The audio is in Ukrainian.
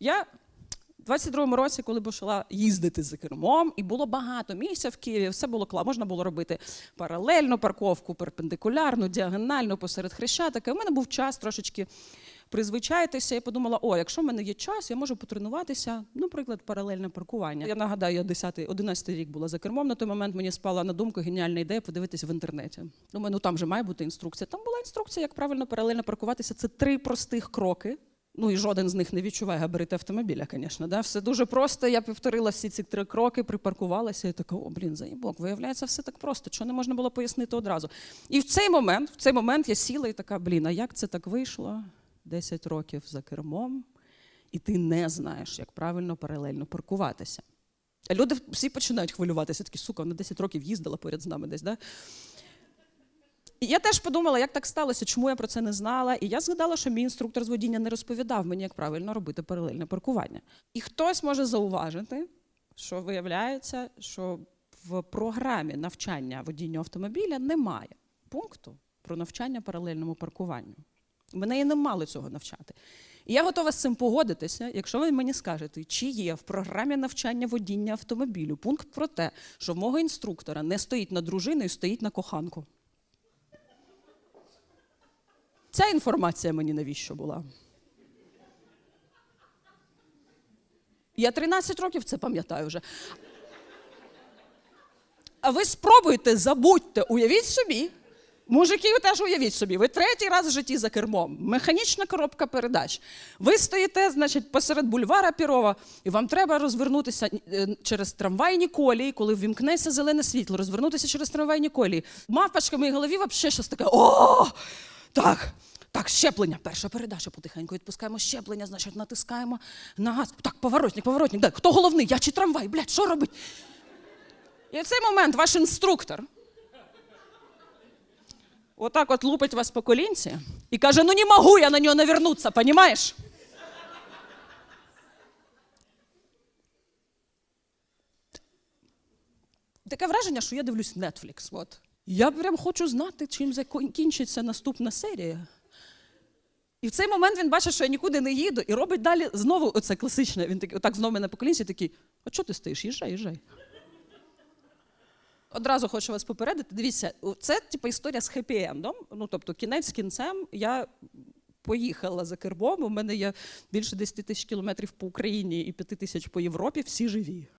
Я в 22-му році, коли почала їздити за кермом, і було багато місця в Києві, все було класно. Можна було робити паралельну парковку, перпендикулярну, діагональну, посеред хрещатика. У мене був час трошечки призвичаїтися. Я подумала, о, якщо в мене є час, я можу потренуватися, ну, наприклад, паралельне паркування. Я нагадаю, я 10 11 рік була за кермом. На той момент мені спала на думку геніальна ідея подивитися в інтернеті. Думаю, ну там же має бути інструкція. Там була інструкція, як правильно паралельно паркуватися. Це три простих кроки. Ну і жоден з них не відчуває габарити автомобіля, звісно. Да? Все дуже просто. Я повторила всі ці три кроки, припаркувалася і така, о, блін, заїбок, виявляється, все так просто. Чого не можна було пояснити одразу? І в цей момент, в цей момент я сіла і така, блін, а як це так вийшло? 10 років за кермом, і ти не знаєш, як правильно паралельно паркуватися. А люди всі починають хвилюватися, такі, сука, вона 10 років їздила поряд з нами десь, да? І я теж подумала, як так сталося, чому я про це не знала. І я згадала, що мій інструктор з водіння не розповідав мені, як правильно робити паралельне паркування. І хтось може зауважити, що виявляється, що в програмі навчання водіння автомобіля немає пункту про навчання паралельному паркуванню. Мене і не мали цього навчати. І я готова з цим погодитися, якщо ви мені скажете, чи є в програмі навчання водіння автомобілю пункт про те, що в мого інструктора не стоїть на дружиною, стоїть на коханку. Ця інформація мені навіщо була? Я 13 років це пам'ятаю вже. А ви спробуйте, забудьте, уявіть собі. Мужики, ви теж уявіть собі, ви третій раз в житті за кермом, механічна коробка передач. Ви стоїте, значить, посеред бульвара Пірова, і вам треба розвернутися е, через трамвайні колії, коли ввімкнеться зелене світло, розвернутися через трамвайні колії. Мавпачка в моїй голові взагалі щось таке. О! Так. Так, щеплення. Перша передача потихеньку відпускаємо щеплення, значить, натискаємо на газ. Так, поворотник, поворотник. Де? Хто головний? Я чи трамвай? Блядь, що робить? І в цей момент ваш інструктор отак от лупить вас по колінці і каже: ну не можу я на нього навернуться, понімаєш? Таке враження, що я дивлюсь Netflix. От. Я прям хочу знати, чим закінчиться наступна серія. І в цей момент він бачить, що я нікуди не їду, і робить далі знову оце класичне. Він такий, отак знову мене по колінці такий: а чого ти стоїш? Їжджай, їжджай. Одразу хочу вас попередити. Дивіться, це типу, історія з хеппі-ендом. Ну, тобто, кінець кінцем я поїхала за кермом. У мене є більше 10 тисяч кілометрів по Україні і 5 тисяч по Європі, всі живі.